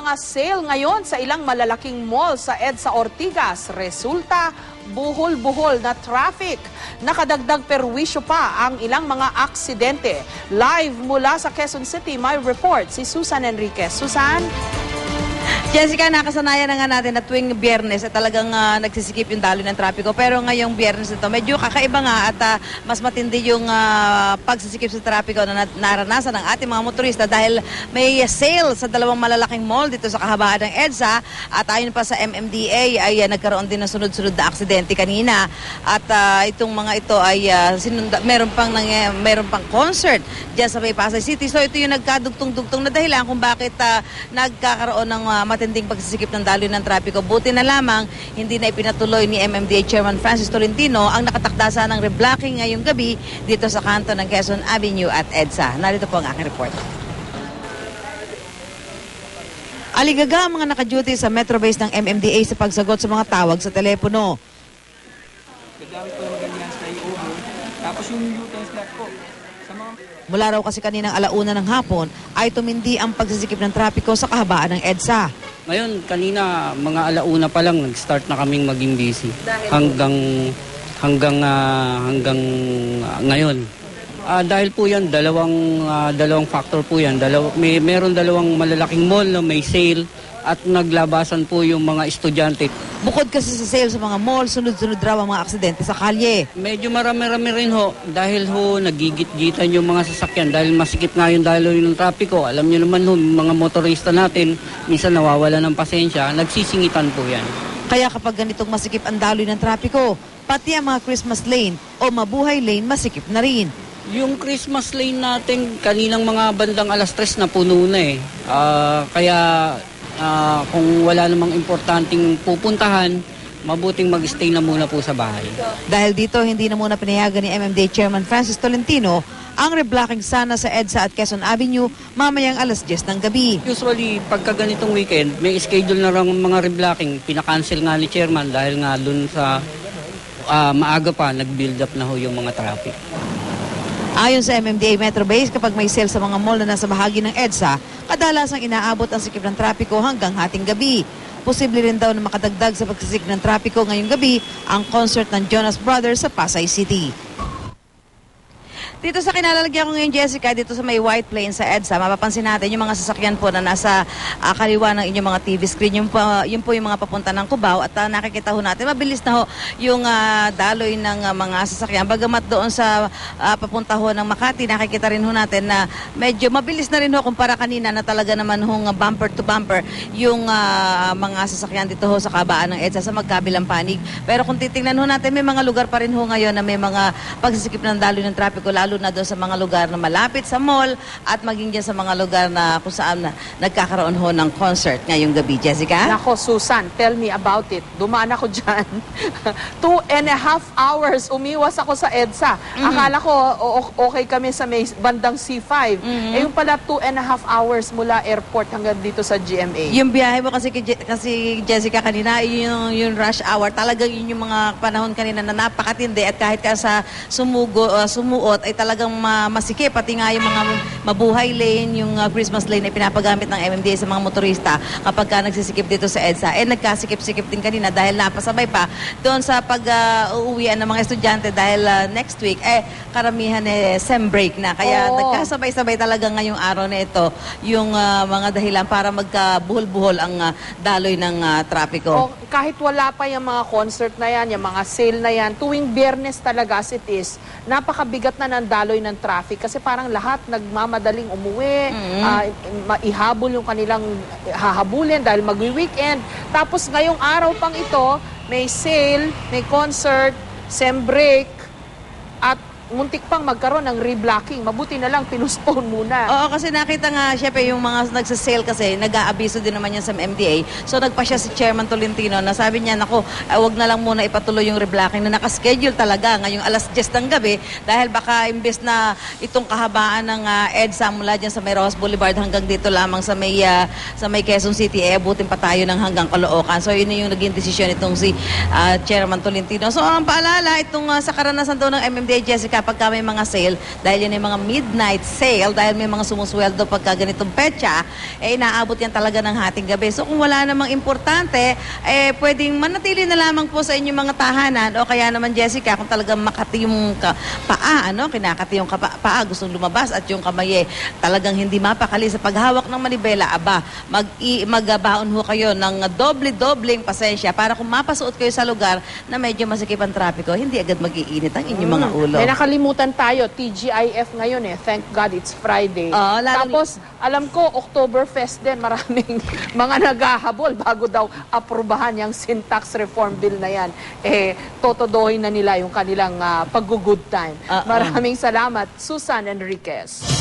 mga sale ngayon sa ilang malalaking mall sa EDSA Ortigas. Resulta, buhol-buhol na traffic. Nakadagdag perwisyo pa ang ilang mga aksidente. Live mula sa Quezon City, may report si Susan Enriquez. Susan? Jessica, nakasanayan na nga natin na tuwing biyernes at talagang ah, nagsisikip yung daloy ng trapiko. Pero ngayong biyernes ito, medyo kakaiba nga at ah, mas matindi yung ah, pagsisikip sa trapiko na na- naranasan ng ating mga motorista dahil may sale sa dalawang malalaking mall dito sa kahabaan ng EDSA at ayon pa sa MMDA ay ah, nagkaroon din ng sunod-sunod na aksidente kanina at ah, itong mga ito ay ah, sinunda, meron pang nangy- meron pang concert diyan sa May Pasay City. So ito yung nagkadugtong-dugtong na dahilan kung bakit ah, nagkakaroon ng ah, matinding pagsisikip ng daloy ng trapiko. Buti na lamang hindi na ipinatuloy ni MMDA Chairman Francis Tolentino ang nakatakdasa ng reblocking ngayong gabi dito sa kanto ng Quezon Avenue at EDSA. Narito po ang aking report. Aligaga ang mga nakaduty sa Metro Base ng MMDA sa pagsagot sa mga tawag sa telepono. Ko ng ganyan sa. Tapos yung U-turn slot ko. Sa mga Mula raw kasi kaninang alauna ng hapon ay tumindi ang pagsisikip ng trapiko sa kahabaan ng EDSA. Ngayon, kanina, mga alauna pa lang, nag-start na kaming maging busy. Hanggang, hanggang, ah, hanggang ah, ngayon. Ah, dahil po yan, dalawang, ah, dalawang factor po yan. Dalaw, may, meron dalawang malalaking mall na may sale at naglabasan po yung mga estudyante. Bukod kasi sa sale sa mga mall, sunod-sunod raw ang mga aksidente sa kalye. Medyo marami-rami rin ho dahil ho nagigit-gitan yung mga sasakyan dahil masikip nga yung dahil ng trapiko. Alam niyo naman ho, mga motorista natin, minsan nawawala ng pasensya, nagsisingitan po yan. Kaya kapag ganitong masikip ang daloy ng trapiko, pati ang mga Christmas lane o mabuhay lane masikip na rin. Yung Christmas lane natin, kaninang mga bandang alas 3 na puno na eh. Ah, kaya ah, kung wala namang importanteng pupuntahan, mabuting mag-stay na muna po sa bahay. Dahil dito, hindi na muna pinayagan ni MMDA Chairman Francis Tolentino ang reblocking sana sa EDSA at Quezon Avenue mamayang alas 10 ng gabi. Usually, pagka ganitong weekend, may schedule na rin mga reblocking. Pinakancel nga ni chairman dahil nga dun sa ah, maaga pa, nag-build up na ho yung mga traffic. Ayon sa MMDA Metro Base, kapag may sale sa mga mall na nasa bahagi ng EDSA, kadalasang inaabot ang sikip ng trapiko hanggang hating gabi. Posible rin daw na makadagdag sa pagsisikip ng trapiko ngayong gabi ang concert ng Jonas Brothers sa Pasay City. Dito sa kinalalagyan ko ngayon, Jessica, dito sa may White Plains sa EDSA, mapapansin natin yung mga sasakyan po na nasa ah, kaliwa ng inyong mga TV screen. Yung, po, yun po yung mga papunta ng Cubao at ah, nakikita ho natin, mabilis na ho yung ah, daloy ng ah, mga sasakyan. Bagamat doon sa ah, papunta ho ng Makati, nakikita rin ho natin na medyo mabilis na rin ho kumpara kanina na talaga naman ho nga bumper to bumper yung ah, mga sasakyan dito ho sa kabaan ng EDSA sa magkabilang panig. Pero kung titingnan ho natin, may mga lugar pa rin ho ngayon na may mga pagsisikip ng daloy ng trapiko, lalo na doon sa mga lugar na malapit sa mall at maging dyan sa mga lugar na kung saan na nagkakaroon ho ng concert ngayong gabi. Jessica? Nako, Susan, tell me about it. Dumaan ako dyan. Two and a half hours umiwas ako sa EDSA. Akala ko o- o- okay kami sa may bandang C5. Eh yung pala two and a half hours mula airport hanggang dito sa GMA. Yung biyahe mo kasi, kasi Jessica kanina, yung, yung rush hour, talagang yun yung mga panahon kanina na napakatindi at kahit ka sa sumugo, uh, sumuot ay talagang ma- masikip. Pati nga yung mga mabuhay lane, yung uh, Christmas lane na pinapagamit ng MMDA sa mga motorista kapag ka nagsisikip dito sa EDSA. Eh nagkasikip-sikip din kanina dahil napasabay pa doon sa pag-uuwian ng mga estudyante dahil uh, next week, eh karamihan eh sem break na. Kaya Oo. nagkasabay-sabay talaga ngayong araw na ito yung uh, mga dahilan para magkabuhol-buhol ang uh, daloy ng uh, trapiko. O kahit wala pa yung mga concert na yan, yung mga sale na yan, tuwing biyernes talaga as it is, napakabigat na ng daloy ng traffic kasi parang lahat nagmamadaling umuwi, ah, maihabol yung kanilang hahabulin dahil magwi-weekend. Tapos ngayong araw pang ito, may sale, may concert, sem break, at muntik pang magkaroon ng reblocking. Mabuti na lang, pinuspone muna. Oo, kasi nakita nga, syempre, yung mga nagsasale kasi, nag-aabiso din naman yan sa MDA. So, nagpa siya si Chairman Tolentino na sabi niya, nako, ah, wag na lang muna ipatuloy yung reblocking na nakaschedule talaga ngayong alas 10 ng gabi dahil baka imbes na itong kahabaan ng ah, EDSA mula dyan sa may Rojas Boulevard hanggang dito lamang sa may, ah, sa may Quezon City, eh, abutin pa tayo ng hanggang Caloocan. So, yun yung naging desisyon itong si ah, Chairman Tolentino. So, ang paalala, itong ah, sa karanasan daw ng MMDA, Jessica, pagka may mga sale, dahil yan yung mga midnight sale, dahil may mga sumusweldo pagka ganitong petsa, eh inaabot yan talaga ng hating gabi. So kung wala namang importante, eh pwedeng manatili na lamang po sa inyong mga tahanan o kaya naman Jessica, kung talagang makati yung ka, paa, ano, kinakati yung kapa, paa, gustong lumabas at yung kamay eh, talagang hindi mapakali sa paghawak ng manibela, aba, mag, i, magbaon ho kayo ng doble-dobling pasensya para kung mapasuot kayo sa lugar na medyo masikip ang trapiko, hindi agad mag-iinit ang inyong mga ulo. May nakalimutan tayo, TGIF ngayon eh. Thank God it's Friday. Oo, lalo- Tapos, alam ko, Oktoberfest din, maraming mga naghahabol bago daw aprubahan yung syntax reform bill na yan. Eh, totodohin na nila yung kanilang ah, pag-good time. Oo. Maraming salamat, Susan Enriquez.